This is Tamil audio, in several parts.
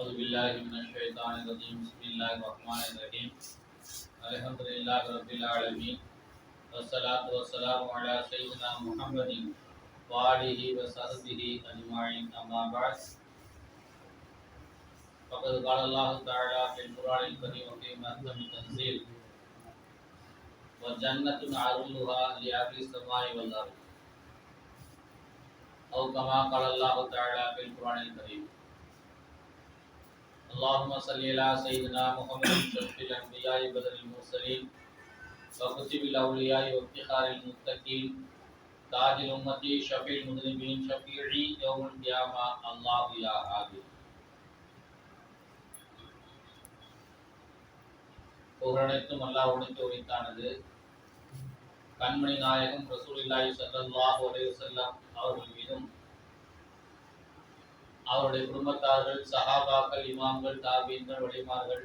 أعوذ بالله من الشيطان الرجيم بسم الله الرحمن الرحيم الحمد لله رب العالمين والصلاة والسلام على سيدنا محمد وآله وصحبه أجمعين أما بعد فقد قال الله تعالى في القرآن الكريم وفي محكم التنزيل وجنة عرضها لأهل السماء والأرض أو كما قال الله تعالى في القرآن الكريم اللهم صل على سيدنا محمد شرف الأنبياء بدر المرسلين وكتب الأولياء وافتخار المتقين تاج الأمة شفيع المذنبين شفيعي يوم القيامة الله يا عابد புகழனைத்தும் அல்லாஹ் உனக்கு உரித்தானது கண்மணி நாயகம் ரசூலுல்லாஹி ஸல்லல்லாஹு அலைஹி வஸல்லம் அவர்கள் மீதும் அவருடைய குடும்பத்தார்கள் சஹாபாக்கள் இமாம்கள் தாபீன்கள் வழிமார்கள்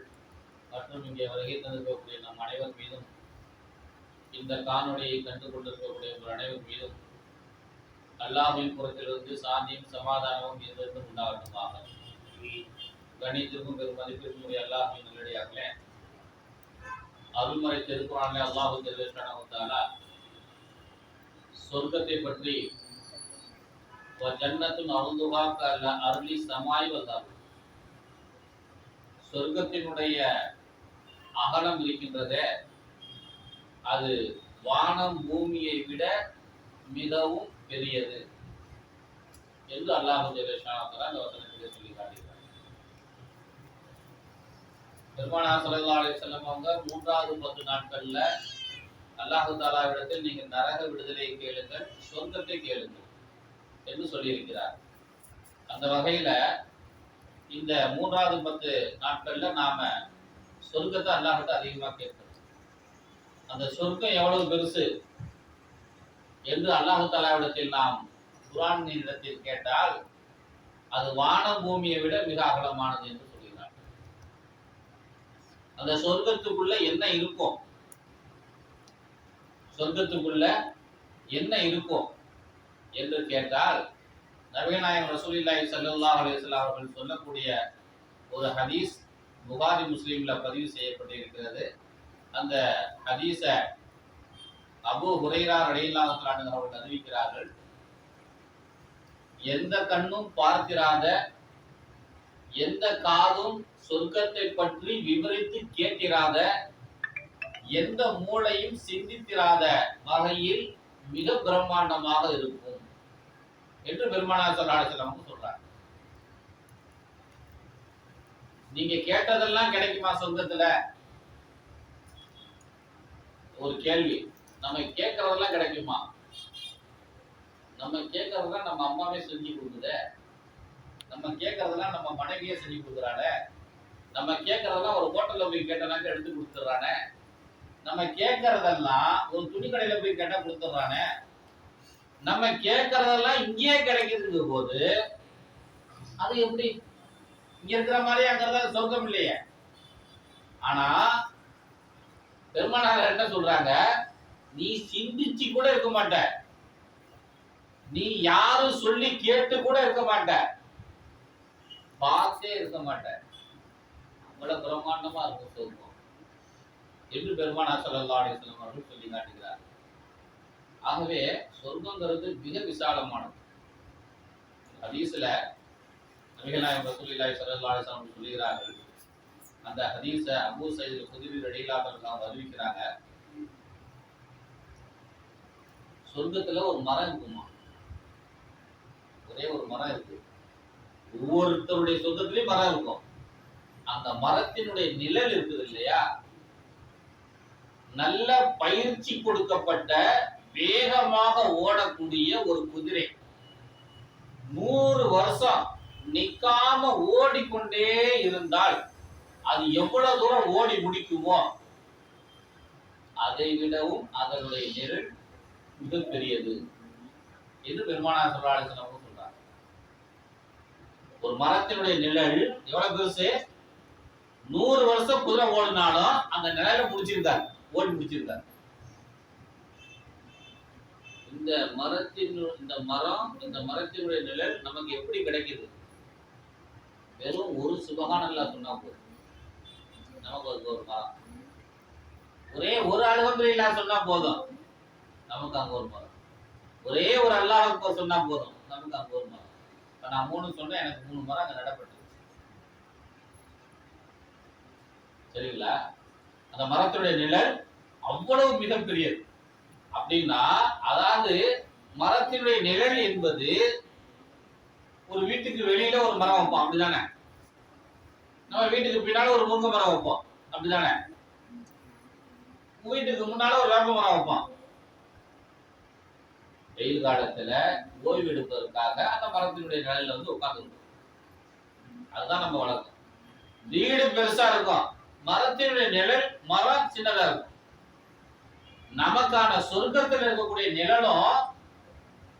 மற்றும் இங்கே வருகை தந்திருக்கக்கூடிய நம் அனைவர் மீதும் இந்த காணொலியை கண்டு கொண்டிருக்கக்கூடிய உங்கள் அனைவர் மீதும் அல்லாமின் புறத்திலிருந்து சாந்தியும் சமாதானமும் இருந்திருந்து உண்டாகட்டுமாக. கணித்திற்கும் பெரும் மதிப்பிற்கும் உடைய அல்லாஹ்வின் நல்லடியார்களே அருள்முறை திருக்குறானிலே அல்லாஹு தெரிவித்தான சொர்க்கத்தை பற்றி ஜன்னத்தும் அருந்துகாக்க அல்ல அருளி சமாய் வந்தார் சொர்க்கத்தினுடைய அகலம் இருக்கின்றதே. அது வானம் பூமியை விட மிகவும் பெரியது. என்று அல்லாஹு ஜெயலட்சுமி அந்த வசனத்திலே சொல்லி காட்டுகிறார் பெருமானா சல்லா அலி செல்லம் அவங்க மூன்றாவது பத்து நாட்கள்ல அல்லாஹு தாலாவிடத்தில் நீங்க நரக விடுதலை கேளுங்கள் சொர்க்கத்தை கேளுங்கள். என்று சொல்லியிருக்கிறார். அந்த வகையில இந்த மூன்றாவது பத்து நாட்கள்ல நாம சொர்க்கத்தை அல்லாஹிட்ட அதிகமா கேட்கணும் அந்த சொர்க்கம் எவ்வளவு பெருசு என்று அல்லாஹு தலாவிடத்தில் நாம் குரான் இடத்தில் கேட்டால் அது வான பூமியை விட மிக அகலமானது என்று சொல்கிறார். அந்த சொர்க்கத்துக்குள்ள என்ன இருக்கும்? சொர்க்கத்துக்குள்ள என்ன இருக்கும்? என்று கேட்டால் நவீநாயகம் ரசூலில்லாஹி ஸல்லல்லாஹு அலைஹி அவர்கள் சொல்லக்கூடிய ஒரு ஹதீஸ் புகாரி முஸ்லீம்ல பதிவு செய்யப்பட்டிருக்கிறது. அந்த ஹதீஸ அபு ஹுரைரா ரலியல்லாஹு அவர்கள் அறிவிக்கிறார்கள். எந்த கண்ணும் பார்த்திராத எந்த காதும் சொர்க்கத்தை பற்றி விவரித்து கேட்டிராத எந்த மூளையும் சிந்தித்திராத வகையில் மிக பிரம்மாண்டமாக இருக்கும். என்று பெருமானார் சொல்லாசலம் சொல்றாங்க நீங்க கேட்டதெல்லாம் கிடைக்குமா சொந்தத்துல ஒரு கேள்வி. நம்ம கேட்கறதெல்லாம் கிடைக்குமா? நம்ம கேட்கறதெல்லாம் நம்ம அம்மாவே செஞ்சு கொடுக்குது. நம்ம கேட்கறதெல்லாம் நம்ம மனைவியே செஞ்சு கொடுக்குறானே நம்ம கேட்கறதெல்லாம் ஒரு ஹோட்டல்ல போய் கேட்டனாக்க எடுத்து கொடுத்துட்றானே. நம்ம கேட்கறதெல்லாம் ஒரு துணி கடையில போய் கேட்டா கொடுத்துட்றானே. நம்ம கேட்கறதெல்லாம் இங்கேயே கிடைக்குதுங்க போது அது எப்படி? இங்க இருக்கிற மாதிரி அங்கிறதா சொர்க்கம் இல்லையே. ஆனா பெருமானார் என்ன சொல்றாங்க? நீ சிந்திச்சு கூட இருக்க மாட்ட. நீ யாரும் சொல்லி கேட்டு கூட இருக்க மாட்ட. பார்த்தே இருக்க மாட்ட. அவ்வளவு பிரம்மாண்டமா இருக்கும் சொர்க்கம். என்று பெருமானார் ஸல்லல்லாஹு அலைஹி அவர்கள் சொல்லி காட்டுகிறார். ஆகவே சொர்க்கங்கிறது மிக விசாலமானது. ஹதீஸ்ல நபிகளாயம் ரசூலுல்லாஹி ஸல்லல்லாஹு அலைஹி சொல்லுகிறார்கள். அந்த ஹதீஸ அபு சயீத் குதிரி ரலியல்லாஹு அவங்க அறிவிக்கிறாங்க. சொர்க்கத்துல ஒரு மரம் இருக்குமா? ஒரே ஒரு மரம் இருக்கு. ஒவ்வொருத்தருடைய சொர்க்கத்திலயும் மரம் இருக்கும். அந்த மரத்தினுடைய நிழல் இருக்குது இல்லையா? நல்ல பயிற்சி கொடுக்கப்பட்ட வேகமாக ஓடக்கூடிய ஒரு குதிரை. நூறு வருஷம் நிக்காம ஓடிக்கொண்டே இருந்தால் அது எவ்வளவு தூரம் ஓடி முடிக்குமோ அதை விடவும் அதனுடைய நிரல் மிகப்பெரியது என்று பெருமானார் சொல்றாங்க சொல்றாங்க ஒரு மரத்தினுடைய நிழல் எவ்வளவு பெருசு? நூறு வருஷம் குதிரை ஓடினாலும் அந்த நிழலை முடிச்சிருந்தார் ஓடி முடிச்சிருந்தார். இந்த மரத்தின் இந்த மரம் இந்த மரத்தினுடைய நிழல் நமக்கு எப்படி கிடைக்குது? வெறும் ஒரு சுபகானல்லா சொன்னா போதும். நமக்கு அதுக்கு ஒரு மரம். ஒரே ஒரு அல்ஹம்துலில்லா சொன்னா போதும். நமக்கு அங்க ஒரு மரம். ஒரே ஒரு அல்லாஹ் சொன்னா போதும். நமக்கு அங்க ஒரு மரம். இப்ப நான் மூணு சொன்னேன் எனக்கு மூணு மரம் அங்க நடப்பட்டு சரிங்களா? அந்த மரத்துடைய நிழல் அவ்வளவு மிகப்பெரியது. அப்படின்னா அதாவது மரத்தினுடைய நிழல் என்பது ஒரு வீட்டுக்கு வெளியில ஒரு மரம் வைப்போம் அப்படிதானே? நம்ம வீட்டுக்கு பின்னால ஒரு முருங்கை மரம் வைப்போம் அப்படிதானே? வீட்டுக்கு முன்னால ஒரு வேப்ப மரம் வைப்போம். வெயில் காலத்துல ஓய்வு எடுப்பதற்காக அந்த மரத்தினுடைய நிழல்ல வந்து உட்கார்ந்து அதுதான் நம்ம வழக்கம். வீடு பெருசா இருக்கும். மரத்தினுடைய நிழல் மரம் சின்னதா இருக்கும். நமக்கான சொர்க்கத்தில் இருக்கக்கூடிய நிழலும்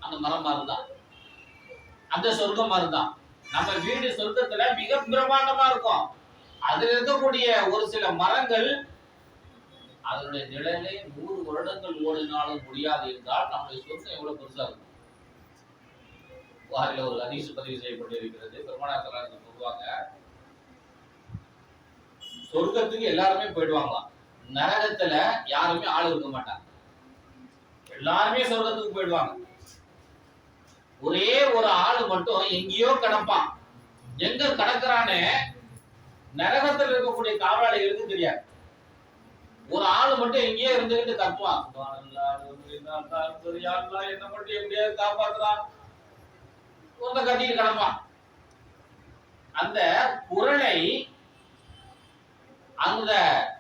அந்த மரம் மாதிரிதான் அந்த சொர்க்கம் மாதிரிதான் நம்ம வீடு சொர்க்கத்துல மிக பிரம்மாண்டமா இருக்கும். அதுல இருக்கக்கூடிய ஒரு சில மரங்கள் அதனுடைய நிழலை நூறு வருடங்கள் ஓடினாலும் முடியாது என்றால் நம்முடைய சொர்க்கம் எவ்வளவு பெருசா இருக்கும்? புகாரில் ஒரு அதிசு பதிவு செய்யப்பட்டிருக்கிறது. பெருமானா சொல்லுவாங்க சொர்க்கத்துக்கு எல்லாருமே போயிடுவாங்களாம். நரகத்துல யாருமே ஆள் இருக்க மாட்டாங்க. எல்லாருமே சொர்க்கத்துக்கு போயிடுவாங்க. ஒரே ஒரு ஆள் மட்டும் எங்கேயோ கிடப்பான். எங்க கிடக்குறான்னு நரகத்தில் இருக்கக்கூடிய காவலாளிகளுக்கு தெரியாது. ஒரு ஆள் மட்டும் எங்கேயோ இருந்துகிட்டு கத்துவான். என்ன மட்டும் எப்படியாவது காப்பாத்துறான் ஒருத்த கட்டிட்டு கிடப்பான். அந்த குரலை அந்த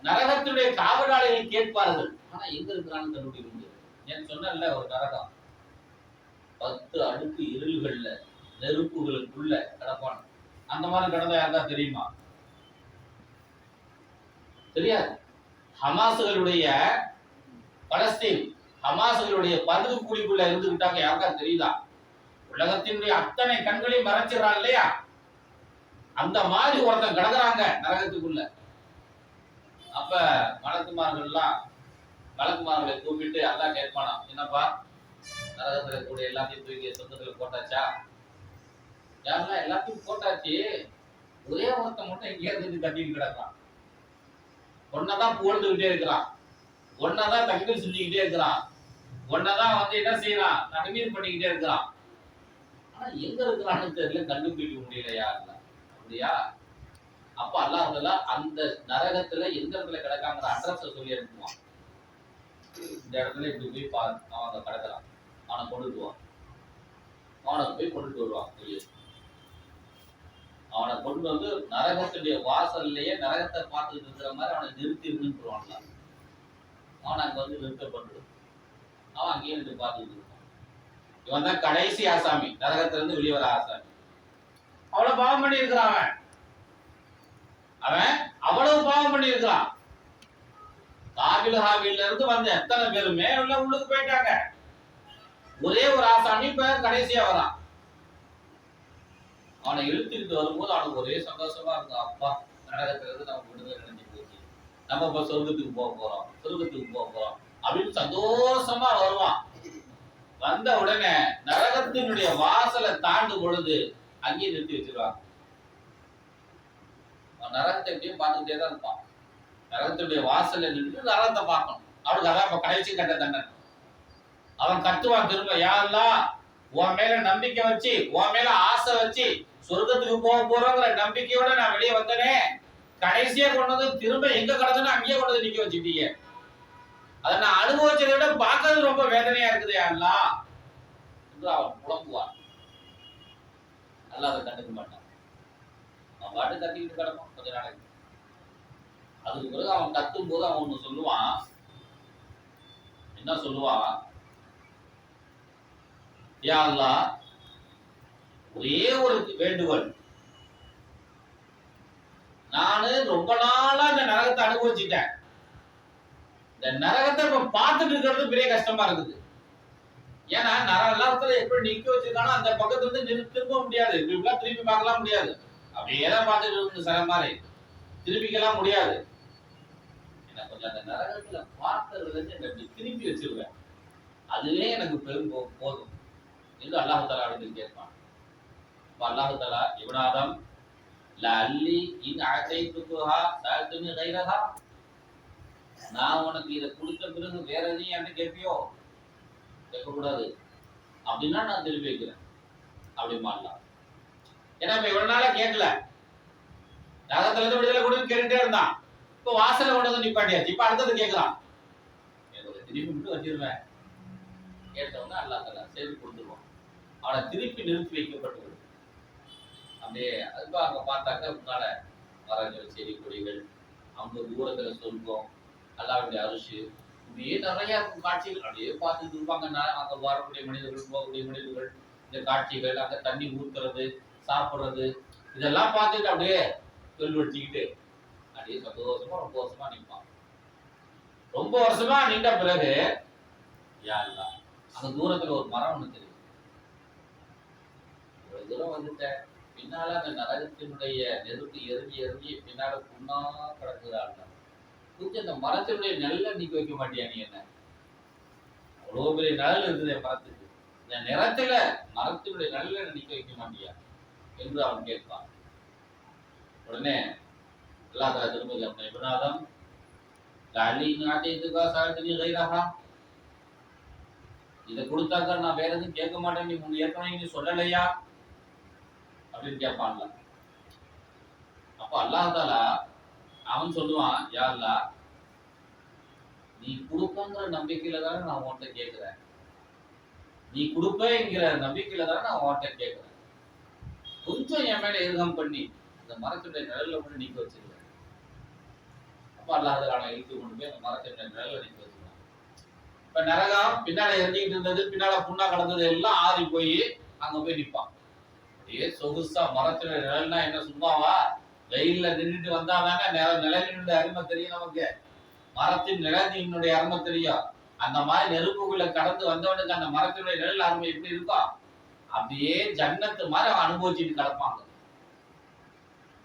நரகத்துடைய காவலாளிகள் கேட்பார்கள். ஆனா எங்க இருக்கிறான்னு கண்டுபிடிக்க முடியாது. நான் ஒரு நரகம். பத்து அடுக்கு இருள்கள்ல நெருப்புகளுக்குள்ள கிடப்பான். அந்த மாதிரி கிடந்தா யாருக்கா தெரியுமா? தெரியாது. ஹமாசுகளுடைய பலஸ்தீன் ஹமாசுகளுடைய பருது குழிக்குள்ள இருந்துகிட்டாங்க யாருக்கா தெரியுதா? உலகத்தினுடைய அத்தனை கண்களையும் மறைச்சிடறான் இல்லையா? அந்த மாதிரி ஒருத்தன் கிடக்குறாங்க நரகத்துக்குள்ள. அப்ப மலக்குமார்கள்லாம் மலக்குமார்களை கூப்பிட்டு அல்லா கேட்பானா என்னப்பா? நரகத்துல கூட எல்லாத்தையும் தூக்கி சொந்தத்துல போட்டாச்சா? யாரெல்லாம் எல்லாத்தையும் போட்டாச்சு. ஒரே ஒருத்தன் மட்டும் இங்கே இருந்து கட்டிட்டு கிடக்கான் ஒன்னதான் புகழ்ந்துகிட்டே இருக்கிறான். ஒன்னதான் தக்பீர் சொல்லிக்கிட்டே இருக்கிறான். ஒன்னதான் வந்து என்ன செய்யறான்? தக்பீர் பண்ணிக்கிட்டே இருக்கிறான். ஆனா எங்க இருக்கிறான்னு தெரியல கண்டுபிடிக்க முடியல யாருல அப்படியா? அப்ப அல்லாஹ் அந்த நரகத்துல எந்த இடத்துல கிடக்காங்கிற அட்ரஸ சொல்லி அனுப்புவான். இந்த இடத்துல இப்படி போய் பா அவன் அங்க கிடக்குறான். அவனை கொண்டுடுவான் அவனை போய் கொண்டுட்டு வருவான் வெளியே. அவனை கொண்டு வந்து நரகத்துடைய வாசல்லையே நரகத்தை பார்த்துட்டு இருக்கிற மாதிரி அவனை நிறுத்தி இருந்துருவான்ல அவன் அங்க வந்து நிறுத்தப்பட்டு அவன் அங்கேயே நின்று பார்த்துட்டு இருப்பான். இவன் தான் கடைசி ஆசாமி. நரகத்துல இருந்து வெளியே வர ஆசாமி. அவ்வளவு பாவம் பண்ணி இருக்கிறான் அவன். அவன் அவ்வளவு பாவம் பண்ணியிருக்கான். கார்கில் ஹாவில இருந்து வந்த எத்தனை பேருமே உள்ள உள்ளுக்கு போயிட்டாங்க. ஒரே ஒரு ஆசாமி இப்ப கடைசியா வரான். அவனை இழுத்துக்கிட்டு வரும்போது அவனுக்கு ஒரே சந்தோஷமா இருக்கும் அப்பா நடக்கிறது இருந்து நம்ம விடுதலை நினைஞ்சு போச்சு. நம்ம இப்ப சொர்க்கத்துக்கு போக போறோம். சொர்க்கத்துக்கு போக போறோம். அப்படின்னு சந்தோஷமா வருவான். வந்த உடனே நரகத்தினுடைய வாசலை தாண்டும் பொழுது அங்கேயே நிறுத்தி வச்சிருவாங்க. நரகத்தை எப்படியும் பார்த்துக்கிட்டே தான் இருப்பான். நரகத்துடைய வாசல்ல நின்று நரகத்தை பார்க்கணும். அவனுக்கு அதான் இப்ப கடைசி கட்ட தண்டனை. அவன் கத்துவான் திரும்ப யாரெல்லாம் உன் மேல நம்பிக்கை வச்சு உன் மேல ஆசை வச்சு சொர்க்கத்துக்கு போக போறோங்கிற நம்பிக்கையோட நான் வெளியே வந்தனே. கடைசியா கொண்டு வந்து திரும்ப எங்க கடந்தனோ அங்கேயே கொண்டு வந்து நிக்க வச்சுட்டீங்க. அதை நான் அனுபவிச்சதை விட பார்க்கறது ரொம்ப வேதனையா இருக்குது யாரெல்லாம் என்று அவன் புலம்புவான். நல்லா அதை கண்டுக்க மாட்டான். பாட்டு கத்திக்கிட்டு கிடப்பான் கொஞ்ச நாளைக்கு. அதுக்கு பிறகு அவன் கத்தும் போது அவன் ஒண்ணு சொல்லுவான். என்ன சொல்லுவான் யாருலா ஒரே ஒரு வேண்டுகோள். நானு ரொம்ப நாளா இந்த நரகத்தை அனுபவிச்சுட்டேன். இந்த நரகத்தை இப்ப பார்த்துட்டு இருக்கிறது பெரிய கஷ்டமா இருக்குது. ஏன்னா நர நரகத்துல எப்படி நிக்க வச்சிருக்கானோ அந்த பக்கத்துல இருந்து நிறு- திரும்ப முடியாது. இப்படிலாம் திரும்பி பார்க்கலாம் முடியாது. அப்படியே தான் பார்த்துட்டு இருக்கு சில மாதிரி திருப்பிக்கலாம் முடியாது. எனக்கு கொஞ்சம் அந்த நரகத்துல பார்த்ததுல இருந்து என்னை இப்படி திருப்பி வச்சிருவேன். அதுவே எனக்கு பெரும் போதும். என்று அல்லாஹு தலா அப்படின்னு கேட்பான். இப்போ அல்லாஹு தலா இவனாதம் லல்லி இன் அழைத்துக்குஹா சாத்துனி கைரஹா. நான் உனக்கு இதை கொடுத்த பிறகு வேற எதையும் என்கிட்ட கேட்பியோ? கேட்கக்கூடாது. அப்படின்னா நான் திருப்பி வைக்கிறேன். அப்படி மாறலாம் ஏன்னா இப்ப இவ்வளவு நாளா கேட்கல நகத்துல இருந்து விடுதலை கொடுன்னு கேட்டுட்டே இருந்தான். இப்ப வாசல கொண்டு வந்து நிப்பாட்டியாச்சு. இப்ப அடுத்தது கேட்கலாம். திருப்பி மட்டும் வச்சிருவேன். கேட்டவங்க அல்லா தலா செய்து கொடுத்துருவான். அவனை திருப்பி நிறுத்தி வைக்கப்பட்டு அப்படியே அதுக்கு அங்க பார்த்தாக்க முன்னால மரங்கள் செடி கொடிகள் அவங்க தூரத்துல சொல்வோம். அல்லாவுடைய அரிசி. இப்படியே நிறைய இருக்கும் காட்சிகள் அப்படியே பார்த்துட்டு இருப்பாங்க. நான் அங்க வரக்கூடிய மனிதர்கள் போகக்கூடிய மனிதர்கள் இந்த காட்சிகள் அங்க தண்ணி ஊத்துறது சாப்பிட்றது இதெல்லாம் பார்த்துட்டு அப்படியே தொழில்படுத்திக்கிட்டு அப்படியே சந்தோஷமா ரொம்ப வருஷமா நிற்பான் ரொம்ப வருஷமா நின்ற பிறகு யா அந்த தூரத்துல ஒரு மரம் ஒண்ணு தெரியும் இவ்வளவு தூரம் வந்துட்டேன். பின்னால அந்த நரகத்தினுடைய நெருப்பு எருங்கி எருங்கி பின்னால புண்ணா கிடக்குறாள் கொஞ்சம் அந்த மரத்தினுடைய நெல்லை நீக்க வைக்க மாட்டியா நீ என்ன? அவ்வளவு பெரிய நிழல் இருக்குது என் மரத்துக்கு. இந்த நிறத்துல மரத்தினுடைய நிழலை நிக்க வைக்க மாட்டியா? என்று அவன் கேட்பான். உடனே அல்லாஹ் தலா திரும்ப கேட்பான் இப்னாதம் லஅல்லி நாட்டியத்துக்கா சாத்தினி கைரஹா. இதை கொடுத்தாக்கா நான் வேற எதுவும் கேட்க மாட்டேன் நீ உன் ஏற்கனவே நீ சொல்லலையா? அப்படின்னு கேட்பான்ல அப்போ அல்லாஹ் தாலா அவன் சொல்லுவான் யா நீ கொடுப்பங்கிற நம்பிக்கையில தானே நான் உன்கிட்ட கேட்கிறேன். நீ கொடுப்பேங்கிற நம்பிக்கையில தானே நான் உன்கிட்ட கேட்கிறேன். கொஞ்சம் என் மேல இருகம் பண்ணி இந்த மரத்துடைய நிழல்ல கொண்டு நீக்க வச்சிருக்கேன். அப்ப அல்லாஹ் தாலா இழுத்து கொண்டு போய் அந்த மரத்துடைய நிழல்ல நிக்க வச்சிருக்கான். இப்ப நரகம் பின்னால இறங்கிட்டு இருந்தது பின்னால புண்ணா கடந்தது எல்லாம் ஆறி போய் அங்க போய் நிப்பான். அப்படியே சொகுசா மரத்துடைய நிழல்னா என்ன சும்மாவா? வெயில்ல நின்றுட்டு வந்தா நில- நிழலினுடைய அருமை தெரியும் நமக்கு. மரத்தின் நிழலினுடைய அருமை தெரியும். அந்த மாதிரி நெருப்புக்குள்ள கடந்து வந்தவனுக்கு அந்த மரத்தினுடைய நிழல் அருமை எப்படி இருக்கும்? அப்படியே ஜன்னத்து மாதிரி அவன் அனுபவிச்சுட்டு கிடப்பாங்க.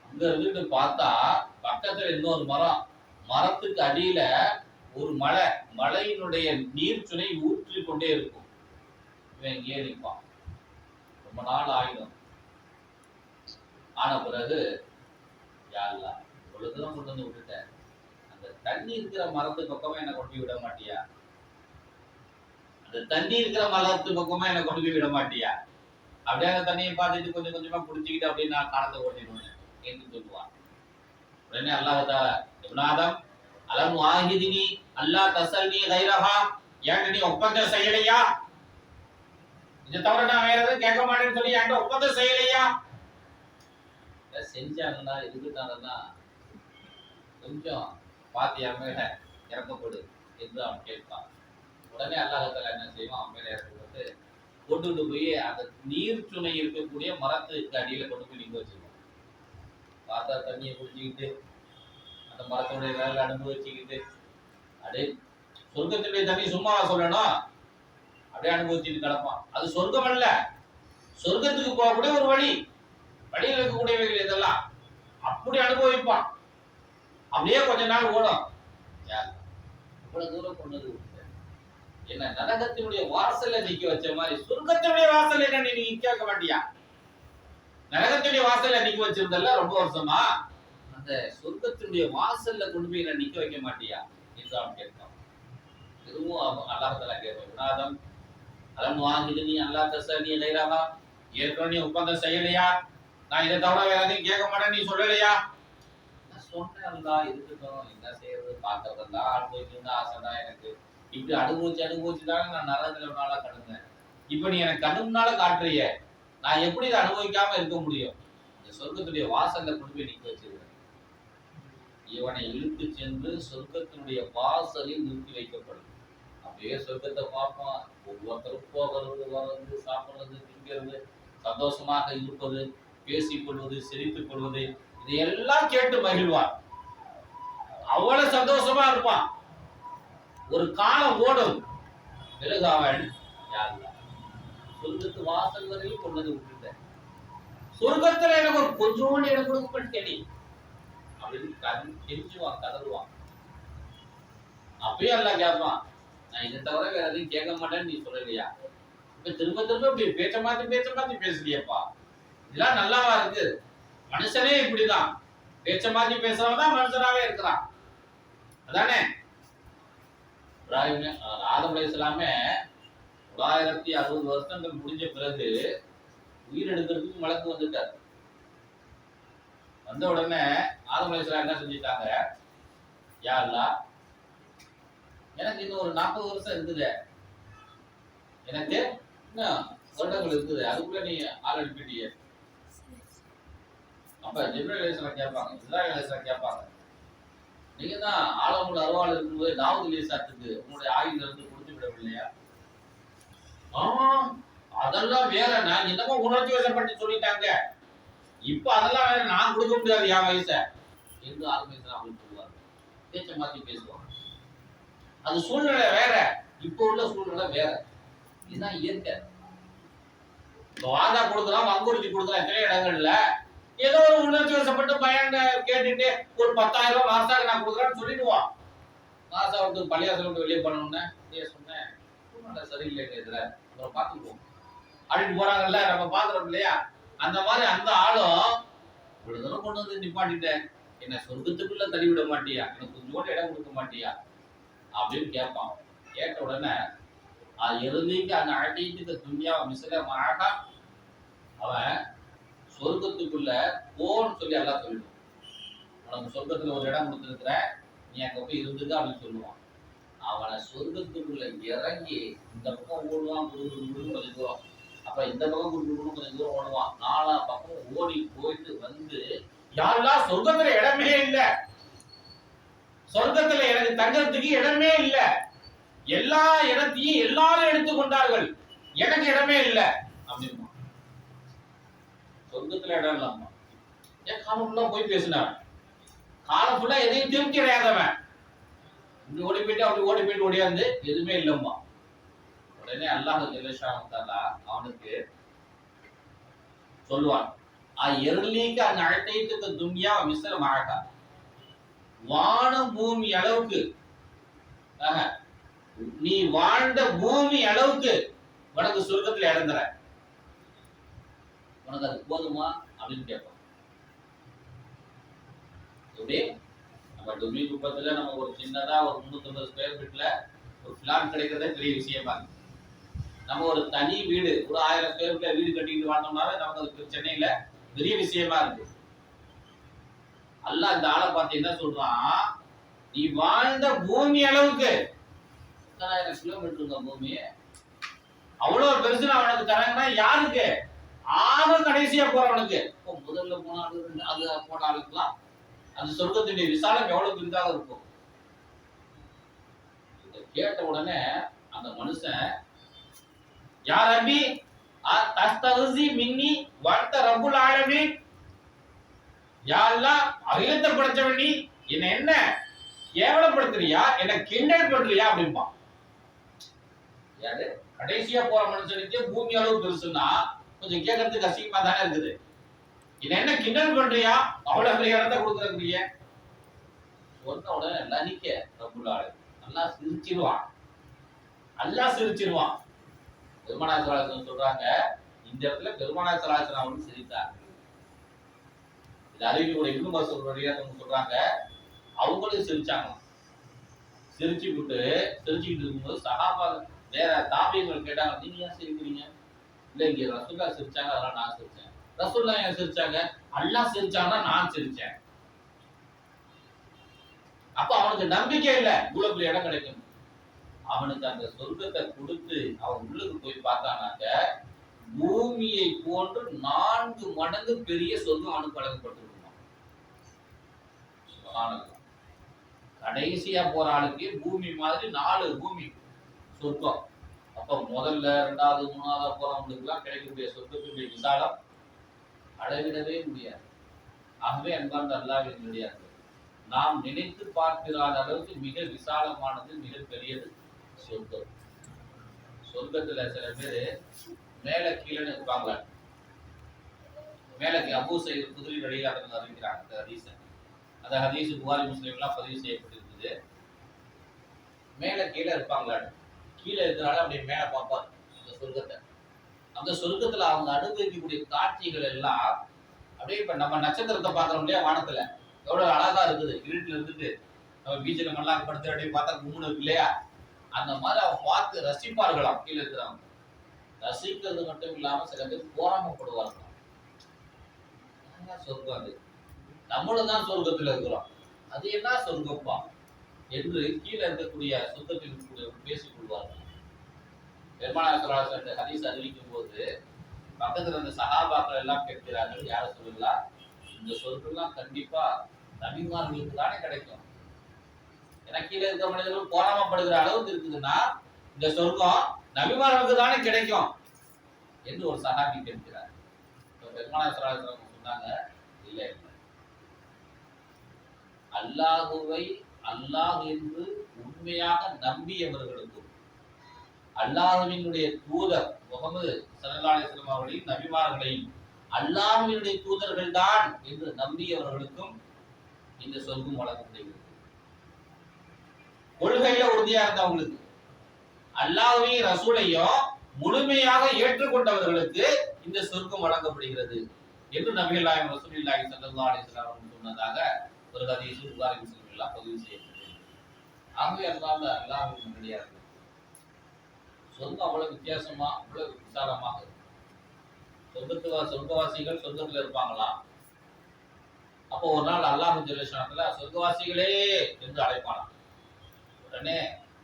அங்க இருந்துட்டு பார்த்தா பக்கத்துல இன்னொரு மரம். மரத்துக்கு அடியில ஒரு மலை. மலையினுடைய நீர் ஊற்றி கொண்டே இருக்கும். இவன் இங்கே நிற்பான். ரொம்ப நாள் ஆயிடும். ஆன பிறகு யாருலாம் இவ்வளவு தூரம் கொண்டு வந்து விட்டுட்டேன் அந்த தண்ணி இருக்கிற மரத்து பக்கமா என்ன கொண்டு விட மாட்டியா? அந்த தண்ணி இருக்கிற மரத்து பக்கமா என்ன கொண்டு போய் விட மாட்டியா? அப்படியே அந்த தண்ணியை பார்த்துட்டு கொஞ்சம் கொஞ்சமா குடிச்சுக்கிட்டு அப்படியே நான் காலத்தை ஓட்டிடுவேன் என்று சொல்லுவான் உடனே அல்லாஹ் இப்னாதம் அலம் வாஹிதினி அல்லாஹ் தசல்னி கைரஹா ஏன்ட்டு நீ ஒப்பந்தம் செய்யலையா? இது தவிர நான் வேற எதுவும் கேட்க மாட்டேன்னு சொல்லி என்கிட்ட ஒப்பந்தம் செய்யலையா? செஞ்சாங்கன்னா இருந்துட்டாங்கன்னா கொஞ்சம் பார்த்து மேல இறக்கப்படு என்று அவன் கேட்பான். உடனே அல்லாஹத்தால என்ன செய்வான்? அவன் மேல இறக்கப்பட்டு கொண்டுட்டு போய் அந்த நீர் சுனை இருக்கக்கூடிய மரத்துக்கு அடியில் கொண்டு போய் நிக்க வச்சிருவான் பார்த்தா தண்ணியை குடிச்சிக்கிட்டு அந்த மரத்தினுடைய வேலை அனுபவிச்சுக்கிட்டு அப்படியே சொர்க்கத்தினுடைய தண்ணி சும்மாவா சொல்லணும் அப்படியே அனுபவிச்சுட்டு கிடப்பான். அது சொர்க்கம் அல்ல. சொர்க்கத்துக்கு போகக்கூடிய ஒரு வழி. வழியில் இருக்கக்கூடியவைகள் இதெல்லாம். அப்படி அனுபவிப்பான். அப்படியே கொஞ்ச நாள் ஓடும். இவ்வளவு தூரம் கொண்டது என்ன நரகத்தினுடைய வாசல்ல நிக்க வச்ச மாதிரி சொர்க்கத்தினுடைய வாசல்ல என்ன நீ நிக்க மாட்டியா? நரகத்தினுடைய வாசல்ல நிக்க வச்சிருந்தல்ல ரொம்ப வருஷமா? அந்த சொர்க்கத்தினுடைய வாசல்ல கொண்டு போய் என்ன நிக்க வைக்க மாட்டியா? என்று அவன் கேட்பான். திரும்பவும் அவன் கேட்பான். குணாதம் அலம் வாங்கிட்டு நீ அல்லா தச நீ லைராவா ஏற்கனவே நீ ஒப்பந்தம் செய்யலையா? நான் இதை தவிர வேற எதையும் கேட்க மாட்டேன் நீ சொல்லலையா? நான் சொன்னேன்டா இருக்கட்டும் என்ன செய்யறது பார்க்கறதெல்லாம் அனுபவிக்கணும்னு ஆசைதான் எனக்கு. இப்படி அனுபவிச்சு அனுபவிச்சு தானே நான் நரகத்துல ஒரு நாளா கடந்தேன். இப்ப நீ எனக்கு கண்ணு முன்னால காட்டுறிய நான் எப்படி இதை அனுபவிக்காம இருக்க முடியும்? இந்த சொர்க்கத்துடைய வாசல்ல கொண்டு போய் நிக்க வச்சிருக்கேன் இவனை இழுத்து சென்று சொர்க்கத்தினுடைய வாசலில் நிறுத்தி வைக்கப்படும். அப்படியே சொர்க்கத்தை பார்ப்பான் ஒவ்வொருத்தரும் போகிறது வர்றது சாப்பிடுறது திங்கிறது சந்தோஷமாக இருப்பது பேசிக் கொள்வது சிரித்துக் கொள்வது இதையெல்லாம் கேட்டு மகிழ்வான். அவ்வளவு சந்தோஷமா இருப்பான். ஒரு காலம் ஓடும். பிறகு அவன் யாருலா சொர்க்கத்து வாசல் வரையில் கொண்டு வந்து விட்டுட்டேன் சொர்க்கத்துல எனக்கு ஒரு கொஞ்சோண்டு எனக்கு கொடுக்கப்பட்டு கேடி அப்படின்னு கண் கெஞ்சுவான் கதறுவான். அப்பயும் எல்லாம் கேட்பான் நான் இதை தவிர வேற எதையும் கேட்க மாட்டேன்னு நீ சொல்லலையா? இப்ப திரும்ப திரும்ப இப்படி பேச்ச மாத்தி பேச்ச மாத்தி பேசுறியப்பா. இதெல்லாம் நல்லாவா இருக்கு? மனுஷனே இப்படிதான். பேச்ச மாத்தி பேசுறவன் தான் மனுஷனாவே இருக்கிறான். அதானே? இப்ராஹிம் ஆதம் அலி இஸ்லாமே தொள்ளாயிரத்தி அறுபது வருஷங்கள் முடிஞ்ச பிறகு உயிர் எடுக்கிறதுக்கு வழக்கு வந்துட்டார் வந்த உடனே ஆதம் அலைஹிஸ்ஸலாம் என்ன செஞ்சிட்டாங்க? யாருலா எனக்கு இன்னும் ஒரு நாற்பது வருஷம் இருக்குது. எனக்கு இன்னும் வருடங்கள் இருக்குது. அதுக்குள்ள நீ ஆள் அனுப்பிட்டியே. அப்ப ஜிப்ரல் அலிஸ்லாம் கேட்பாங்க இஸ்ராயல் அலிஸ்லாம் கேட்பாங்க நீங்க தான் ஆலமுள்ள அருவாள் இருக்கும்போது தாவூத் அலிசாத்துக்கு உங்களுடைய ஆயுதம் இருந்து கொடுத்து விடவில்லையா? ஆமா அதெல்லாம் வேற நான் என்னமோ உணர்ச்சி வசப்பட்டு சொல்லிட்டாங்க. இப்ப அதெல்லாம் வேற நான் கொடுக்க முடியாது என் வயசை. என்று ஆரம்பிச்சு அப்படின்னு சொல்லுவாங்க பேச்ச மாத்தி பேசுவாங்க அது சூழ்நிலை வேற. இப்ப உள்ள சூழ்நிலை வேற. இதுதான் இயற்கை. இப்போ வாதா கொடுக்குறான் வங்குறுதி கொடுக்குறான் எத்தனை இடங்கள்ல ஏதோ ஒரு உணர்ச்சி வசப்பட்டு பயன் கேட்டுட்டு ஒரு பத்தாயிரம் ரூபாய் மாசாக்கு நான் கொடுக்குறேன்னு சொல்லிடுவான். மாசா வந்து பள்ளியாசல் விட்டு வெளியே பண்ணணும்னு நீ சொன்னேன் சரியில்லை சரியில்லைங்க இதுல. அப்புறம் பார்த்துக்குவோம். அப்படின்னு போறாங்கல்ல நம்ம பாக்குறோம் இல்லையா? அந்த மாதிரி அந்த ஆளும் இவ்வளோ தூரம் கொண்டு வந்து நிப்பாட்டிட்டேன். என்ன சொர்க்கத்துக்குள்ள தள்ளி விட மாட்டியா? எனக்கு கொஞ்சம் கூட இடம் கொடுக்க மாட்டியா? அப்படின்னு கேட்பான். கேட்ட உடனே அது இறுதிக்கு அந்த அழைத்துக்கு துன்யாவை மிசில மாட்டா அவன் சொர்க்கத்துக்குள்ள போன்னு சொல்லி எல்லாம் சொல்லிடுவான். உனக்கு சொர்க்கத்துல ஒரு இடம் கொடுத்துருக்குறேன் நீ அங்க போய் இருந்துக்க அப்படின்னு சொல்லுவான். அவனை சொர்க்கத்துக்குள்ள இறங்கி இந்த பக்கம் ஓடுவான் கொஞ்சம் தூரம். அப்ப இந்த பக்கம் குடு கொஞ்சம் தூரம் ஓடுவான். நாலா பக்கம் ஓடி போயிட்டு வந்து யாரெல்லாம் சொர்க்கத்துல இடமே இல்ல. சொர்க்கத்துல எனக்கு தங்கறதுக்கு இடமே இல்லை. எல்லா இடத்தையும் எல்லாரும் எடுத்துக்கொண்டார்கள். எனக்கு இடமே இல்லை. அப்படின்னு சொந்தத்துல இடம் இல்லாம. ஏன் காலம் ஃபுல்லா போய் பேசினார் காலம் ஃபுல்லா எதையும் திருப்தி அடையாதவன். இப்படி ஓடி போயிட்டு அப்படி ஓடி போயிட்டு ஓடியாந்து எதுவுமே இல்லம்மா. உடனே அல்லாஹ் ஜெல்லஷாமத்தாலா அவனுக்கு சொல்லுவான் ஆ எர்லீக்கு அந்த அழைத்தைத்துக்கு துன்யா மிஸ்ர மழக்கா வானம் பூமி அளவுக்கு நீ வாழ்ந்த பூமி அளவுக்கு உனக்கு சொர்க்கத்துல இறந்துற உனக்கு அது போதுமா அப்படின்னு கேட்போம் எப்படி? நம்ம டுமி குப்பத்துல நம்ம ஒரு சின்னதா ஒரு முந்நூற்றம்பது ஸ்கொயர் ஃபீட்டில் ஒரு பிளான் கிடைக்கிறதே பெரிய விஷயமா இருக்கு நம்ம ஒரு தனி வீடு ஒரு ஆயிரம் ஸ்கொயர் ஃபீட்டில் வீடு கட்டிட்டு வாழ்ந்தோம்னாவே நமக்கு அது சென்னையில் பெரிய விஷயமா இருக்கு. அல்லாஹ் இந்த ஆளை பார்த்து என்ன சொல்றான்? நீ வாழ்ந்த பூமி அளவுக்கு எத்தனாயிரம் கிலோமீட்டருங்க பூமி அவ்வளவு பெருசு நான் உனக்கு தரேன்னா யாருக்கு? ஆக கடைசியா போறவனுக்கு. இப்போ முதல்ல போன ஆளு அது போன ஆளுக்குலாம் அந்த சொர்க்கத்துடைய விசாலம் எவ்வளவு பெரிதாக இருக்கும்? கேட்ட உடனே அந்த மனுஷன் யார் அபி தஸ்தகுசி மின்னி வர்த்த ரப்புல் ஆழமி யாரெல்லாம் அகிலத்தை படைச்சவன் நீ. என்ன என்ன? கேவலப்படுத்துறியா? என்ன கிண்டல் பண்றியா? அப்படிம்பான். யாரு? கடைசியா போற மனுஷனுக்கு பூமி அளவு பெருசுன்னா கொஞ்சம் கேட்கறதுக்கு அசிங்கமா தானே இருக்குது. என்ன என்ன கிண்டல் பண்றியா? அவ்வளவு பெரிய இடத்த கொடுக்குறீங்க உடனே லனிக்க ரப்புல் நல்லா சிரிச்சிருவான். நல்லா சிரிச்சிருவான். பெருமனாசலாசனம் சொல்றாங்க இந்த இடத்துல பெருமனாசலாசனம் அவனு சிரித்தார். இது அறிவிக்கூடிய இன்னும் சொல்ற சொல்றாங்க. அவங்களும் சிரிச்சாங்க. சிரிச்சு விட்டு சிரிச்சுக்கிட்டு இருக்கும்போது சகாபா வேற தாபியங்கள் கேட்டாங்க நீங்க ஏன் சிரிக்கிறீங்க? இல்ல இங்க ரசுல்லா சிரிச்சாங்க அதெல்லாம் நான் சிரிச்சேன். ரசுல்லா ஏன் சிரிச்சாங்க? அல்லா சிரிச்சாங்கன்னா நான் சிரிச்சேன். அப்ப அவனுக்கு நம்பிக்கை இல்ல. இவ்வளவு இடம் கிடைக்கும். அவனுக்கு அந்த சொர்க்கத்தை கொடுத்து அவன் உள்ளுக்கு போய் பார்த்தானாக்க பூமியை போன்று நான்கு மடங்கு பெரிய சொர்க்கம் அவனுக்கு வழங்கப்பட்டிருக்குமா. கடைசியா போற ஆளுக்கு பூமி மாதிரி நாலு பூமி சொர்க்கம். அப்ப முதல்ல ரெண்டாவது மூணாவது போறவங்களுக்கு எல்லாம் கிடைக்கக்கூடிய சொத்துக்களுடைய விசாலம் அளவிடவே முடியாது. ஆகவே அன்பார்ந்த அல்லாவின் முடியாது நாம் நினைத்து பார்க்கிறாத அளவுக்கு மிக விசாலமானது மிகப்பெரியது சொர்க்கம் சொர்க்கத்துல சில பேரு மேல கீழே இருப்பாங்க. மேல அபூ சைது குதிரை வழியாக அறிவிக்கிறாங்க அந்த ஹதீஸ. அந்த ஹதீஸ் புகாரி முஸ்லீம்லாம் பதிவு செய்யப்பட்டிருக்குது. மேல கீழே இருப்பாங்களா கீழே இருக்கிறனால அப்படியே மேல பார்ப்பார் அந்த சொர்க்கத்தை. அந்த சொர்க்கத்துல அவங்க அனுபவிக்கக்கூடிய காட்சிகள் எல்லாம் அப்படியே இப்ப நம்ம நட்சத்திரத்தை பார்க்குறோம் இல்லையா வானத்துல. எவ்வளவு அழகா இருக்குது. இருட்டுல இருந்துட்டு நம்ம பீச்சில் நம்ம எல்லாம் படுத்து அப்படியே பார்த்தா கும்முன்னு இருக்கு இல்லையா? அந்த மாதிரி அவங்க பார்த்து ரசிப்பார்களாம் கீழே இருக்கிறவங்க. ரசிக்கிறது மட்டும் இல்லாம சில பேர் போராமப்படுவார்களாம் சொர்க்கம் அது. நம்மளும் தான் சொர்க்கத்துல இருக்கிறோம். அது என்ன சொர்க்கம்ப்பா? என்று கீழே இருக்கக்கூடிய சொந்தத்தில் இருக்கக்கூடிய பேசிக் கொள்வார்கள். பெருமானாசராசன் ஹதீஸ் அறிவிக்கும் போது பக்கத்துல அந்த சகாபாக்கள் எல்லாம் கேட்கிறார்கள் யார சொல்லலாம் இந்த சொற்கள்லாம் கண்டிப்பா நபிமார்களுக்கு தானே கிடைக்கும். ஏன்னா கீழே இருக்க மனிதர்கள் போராமப்படுகிற அளவுக்கு இருக்குதுன்னா இந்த சொர்க்கம் நபிமார்களுக்கு தானே கிடைக்கும். என்று ஒரு சகாபி கேட்கிறார். பெருமானாசராசன் சொன்னாங்க இல்லை இல்லை. அல்லாஹுவை அல்லாஹ் என்று உண்மையாக நம்பியவர்களுக்கும் அல்லாஹுவினுடைய தூதர் முகமது சல்லாஹிஸ்லாம் அவர்களையும் நபிமார்களையும் அல்லாஹுவினுடைய தூதர்கள் தான் என்று நம்பியவர்களுக்கும் இந்த சொர்க்கம் வழங்கப்படுகிறது. கொள்கையில உறுதியா இருந்தவங்களுக்கு அல்லாஹையும் ரசூலையும் முழுமையாக ஏற்றுக்கொண்டவர்களுக்கு இந்த சொர்க்கம் வழங்கப்படுகிறது என்று நபிகள் நாயகம் ரசூலில்லாஹி ஸல்லல்லாஹு அலைஹி வஸல்லம் சொன்னதாக ஒரு ஹதீஸ் புகாரி எல்லாம் பதிவு செய்யப்பட்டது ஆகவே அல்லாஹ் அல்லாஹ்வின் இருக்கு சொர்க்கம் அவ்வளவு வித்தியாசமா அவ்வளவு விசாலமாக இருக்கு சொர்க்கத்து சொர்க்கவாசிகள் சொந்தத்துல இருப்பாங்களாம் அப்போ ஒரு நாள் அல்லாஹ் ஜெலேஷனத்துல சொர்க்கவாசிகளே என்று அழைப்பானாம். உடனே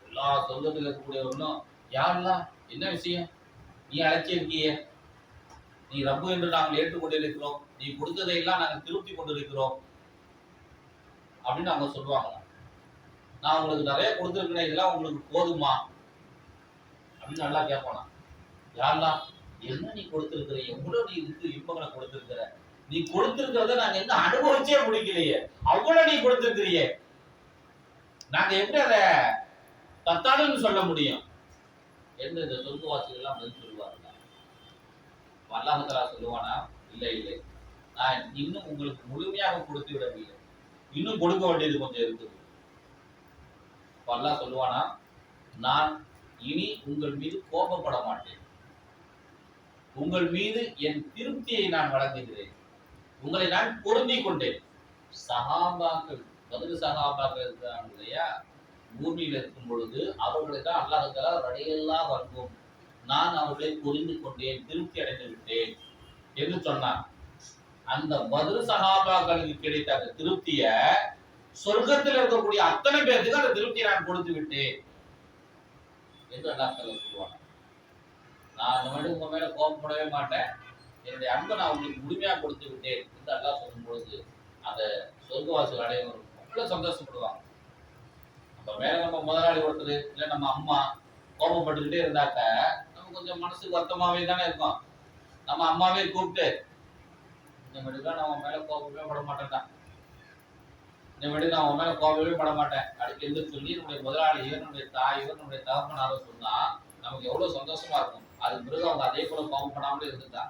எல்லா சொர்க்கத்தில் இருக்கக்கூடியவர்களும் யாரெல்லாம் என்ன விஷயம்? நீ அழைச்சிருக்கியே நீ ரப்பு என்று நாங்கள் ஏற்றுக்கொண்டிருக்கிறோம். நீ கொடுத்ததை எல்லாம் நாங்கள் திருப்தி கொண்டிருக்கிறோம். அப்படின்னு அவங்க சொல்லுவாங்க. நான் உங்களுக்கு நிறைய கொடுத்துருக்கேன் இதெல்லாம் உங்களுக்கு போதுமா? அப்படின்னு நல்லா கேட்பானா. யாரெல்லாம் என்ன நீ கொடுத்துருக்குற? எவ்வளவு நீ இதுக்கு இன்பங்களை கொடுத்துருக்குற? நீ கொடுத்துருக்கிறத நாங்க என்ன அனுபவிச்சே முடிக்கலையே. அவ்வளவு நீ கொடுத்துருக்கிறியே. நாங்க எப்படி அதை பத்தாதுன்னு சொல்ல முடியும்? என்று இந்த சொர்க்கவாசிகள் எல்லாம் பதில் சொல்லுவாங்க அல்லாஹலா சொல்லுவானா? இல்லை இல்லை. நான் இன்னும் உங்களுக்கு முழுமையாக கொடுத்து விடவில்லை. இன்னும் கொடுக்க வேண்டியது கொஞ்சம் இருக்குது. அப்ப அல்லாஹ் சொல்லுவானா நான் இனி உங்கள் மீது கோபப்பட மாட்டேன். உங்கள் மீது என் திருப்தியை நான் வழங்குகிறேன். உங்களை நான் பொருந்திக் கொண்டேன். சகாபாக்கள் பதில் சகாபாக்கள் இருக்கிறாங்க இல்லையா? பூமியில் இருக்கும் பொழுது அவர்களை தான் அல்லாஹால வடையெல்லாம் வருவோம் நான் அவர்களை புரிந்து கொண்டேன் திருப்தி அடைந்து விட்டேன். என்று சொன்னான். அந்த பதில் சகாபாக்களுக்கு கிடைத்த அந்த திருப்திய சொர்க்கத்தில் இருக்கக்கூடிய அத்தனை பேருக்கு அந்த திருப்தியை நான் கொடுத்து விட்டேன் என்று அல்லாஹ் சொல்லுவாங்க நான் அந்த மாதிரி உங்க மேல கோபப்படவே மாட்டேன். என்னுடைய அன்பை நான் உங்களுக்கு முழுமையா கொடுத்து விட்டேன் என்று அல்லாஹ் சொல்லும் பொழுது அந்த சொர்க்கவாசிகள் அனைவரும் அவ்வளவு சந்தோஷப்படுவாங்க. நம்ம மேல நம்ம முதலாளி ஒருத்தர் இல்ல நம்ம அம்மா கோபப்பட்டுக்கிட்டே இருந்தாக்க நம்ம கொஞ்சம் மனசுக்கு வருத்தமாவே தானே இருக்கும். நம்ம அம்மாவே கூப்பிட்டு இந்த நான் உன் மேல கோபமே பட மாட்டேன்டா. இந்த மாதிரி நான் உன் மேல கோபமே பட மாட்டேன். அதுக்கு எந்த சொல்லி நம்முடைய முதலாளியோ நம்முடைய தாயோ நம்முடைய தகப்பனாரோ சொன்னா நமக்கு எவ்வளவு சந்தோஷமா இருக்கும். அது பிறகு அவங்க அதே போல பண்ணாமலே இருந்துட்டா.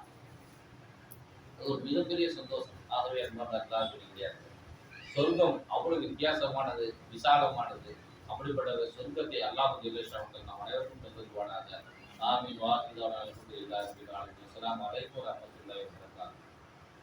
ஒரு மிகப்பெரிய சந்தோஷம். ஆகவே என்பதாக முடியாது சொர்க்கம் அவ்வளவு வித்தியாசமானது விசாலமானது. அப்படிப்பட்ட ஒரு சொர்க்கத்தை அல்லாஹ் ஜெலேஷன் நாம் அனைவருக்கும் தந்துருவானாக ஆமீன். வாசிதான அஸ்லாம் வலைக்கம் வரமத்துல்லாஹி